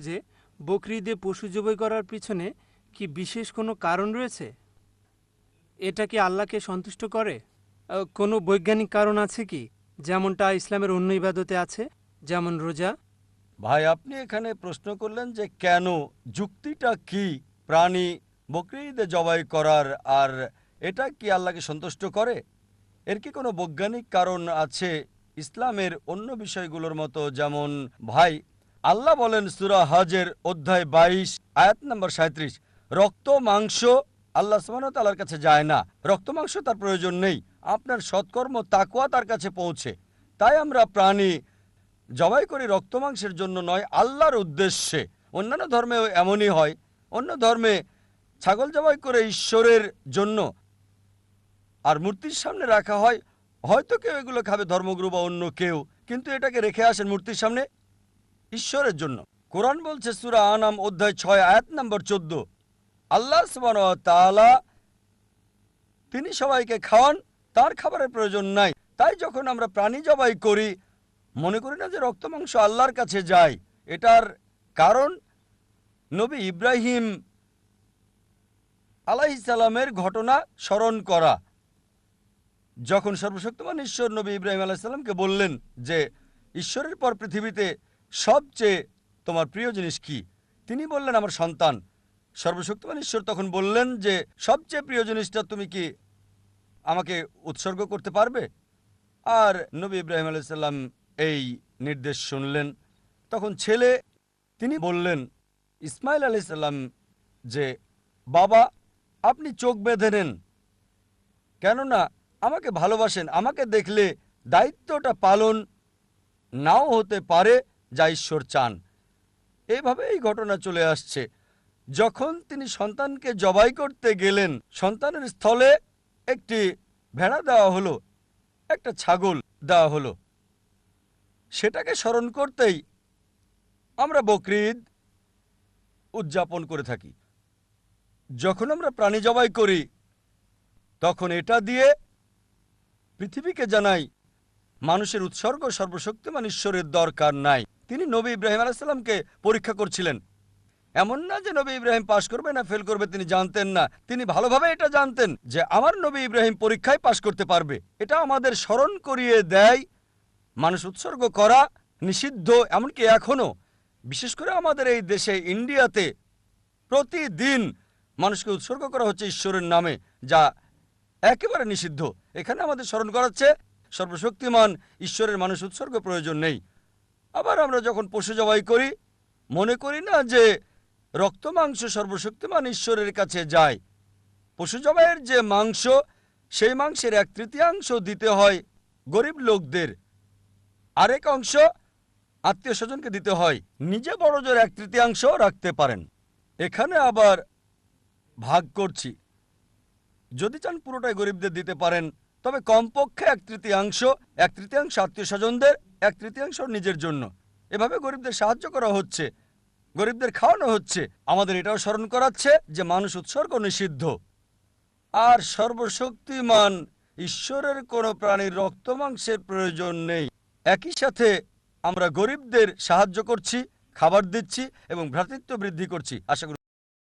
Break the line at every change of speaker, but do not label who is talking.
যে বকরিদে পশু জবাই করার পিছনে কি বিশেষ কোনো কারণ রয়েছে? এটা কি আল্লাহকে সন্তুষ্ট করে? কোনো বৈজ্ঞানিক কারণ আছে কি? যেমনটা ইসলামের অন্য ইবাদতে আছে, যেমন রোজা।
ভাই, আপনি এখানে প্রশ্ন করলেন যে কেন যুক্তিটা কি প্রাণী বকরিদে জবাই করার, আর এটা কি আল্লাহকে সন্তুষ্ট করে? এর কি কোনো বৈজ্ঞানিক কারণ আছে ইসলামের অন্য বিষয়গুলোর মতো? যেমন, ভাই আল্লাহ বলেন সুরা হজের অধ্যায় বাইশ, আয়াত নম্বর সাঁত্রিশ রক্ত, মাংস আল্লাহ সুবাহতালার কাছে যায় না। রক্ত, মাংস তার প্রয়োজন নেই। আপনার সৎকর্ম তাকুয়া তার কাছে পৌঁছে। তাই আমরা প্রাণী জবাই করি রক্ত, মাংসের জন্য নয়, আল্লাহর উদ্দেশ্যে। অন্যান্য ধর্মেও এমনই হয়। অন্য ধর্মে ছাগল জবাই করে ঈশ্বরের জন্য আর মূর্তির সামনে রাখা হয়। হয়তো কেউ এগুলো খাবে ধর্মগুরু বা অন্য কেউ, কিন্তু এটাকে রেখে আসেন মূর্তির সামনে। ঈশ্বরের জন্য। কোরআন বলছে সুরা আনাম অধ্যায় ছয়, আয়াত নম্বর চোদ্দ। আল্লাহ তাআলা তিনি সবাইকে খাওয়ান, তার খাবারের প্রয়োজন নাই। তাই যখন আমরা প্রাণী জবাই করি, মনে করি না যে রক্ত মাংস আল্লাহর কাছে যায়। এটার কারণ নবী ইব্রাহিম আলাইসালামের ঘটনা স্মরণ করা। যখন সর্বশক্তিমান ঈশ্বর নবী ইব্রাহিম আলাইসাল্লামকে বললেন যে, ঈশ্বরের পর পৃথিবীতে সবচেয়ে তোমার প্রিয় জিনিস কি? তিনি বললেন, আমার সন্তান। সর্বশক্তিমান ঈশ্বর তখন বললেন যে, সবচেয়ে প্রিয় জিনিসটা তুমি কি আমাকে উৎসর্গ করতে পারবে? আর নবী ইব্রাহিম আলাইসাল্লাম এই নির্দেশ শুনলেন। তখন ছেলে, তিনি বললেন, ইসমাইল আলাইসাল্লাম যে, বাবা, আপনি চোখ বেঁধে নেন। কেননা আমাকে ভালোবাসেন, আমাকে দেখলে দায়িত্বটা পালন নাও হতে পারে যা ঈশ্বর চান। এইভাবে এই ঘটনা চলে আসছে। যখন তিনি সন্তানকে জবাই করতে গেলেন, সন্তানের স্থলে একটি ভেড়া দেওয়া হলো, একটা ছাগল দেওয়া হলো। সেটাকে স্মরণ করতেই আমরা বকরিদ উদযাপন করে থাকি। যখন আমরা প্রাণী জবাই করি, তখন এটা দিয়ে পৃথিবীকে জানাই মানুষের উৎসর্গ সর্বশক্তিমান ঈশ্বরের দরকার নাই। তিনি নবী ইব্রাহিম আলাইসাল্লামকে পরীক্ষা করছিলেন। এমন না যে নবী ইব্রাহিম পাশ করবে না, ফেল করবে, তিনি জানতেন না। তিনি ভালোভাবে এটা জানতেন যে আমার নবী ইব্রাহিম পরীক্ষায় পাশ করতে পারবে। এটা আমাদের স্মরণ করিয়ে দেয় মানুষ উৎসর্গ করা নিষিদ্ধ, এমনকি এখনও বিশেষ করে আমাদের এই দেশে, ইন্ডিয়াতে প্রতিদিন মানুষকে উৎসর্গ করা হচ্ছে ঈশ্বরের নামে, যা একেবারে নিষিদ্ধ। এখানে আমাদের স্মরণ করাচ্ছে সর্বশক্তিমান ঈশ্বরের মানুষ উৎসর্গ প্রয়োজন নেই। আবার আমরা যখন পশু জবাই করি, মনে করি না যে রক্ত মাংস সর্বশক্তিমান ঈশ্বরের কাছে যায়। পশু জবাইয়ের যে মাংস, সেই মাংসের এক তৃতীয়াংশ দিতে হয় গরিব লোকদের। আরেক অংশ আত্মীয় স্বজনকে দিতে হয়, নিজে বড় জোর এক তৃতীয়াংশ রাখতে পারেন। এখানে আবার ভাগ করছি। যদি চান পুরোটাই গরিবদের দিতে পারেন তবে কমপক্ষে এক তৃতীয়াংশ এক তৃতীয়াংশ আত্মীয় স্বজনদের এক তৃতীয়াংশ নিজের জন্য। এভাবে গরিবদের সাহায্য করা হচ্ছে। গরিবদের খাওয়ানো হচ্ছে। আমাদের এটাও স্মরণ করাচ্ছে যে মানুষ উৎসর্গ নিষিদ্ধ। আর সর্বশক্তিমান ঈশ্বরের কোনো প্রাণীর রক্ত মাংসের প্রয়োজন নেই। একই সাথে আমরা গরিবদের সাহায্য করছি, খাবার দিচ্ছি এবং ভ্রাতৃত্ব বৃদ্ধি করছি। আশা করি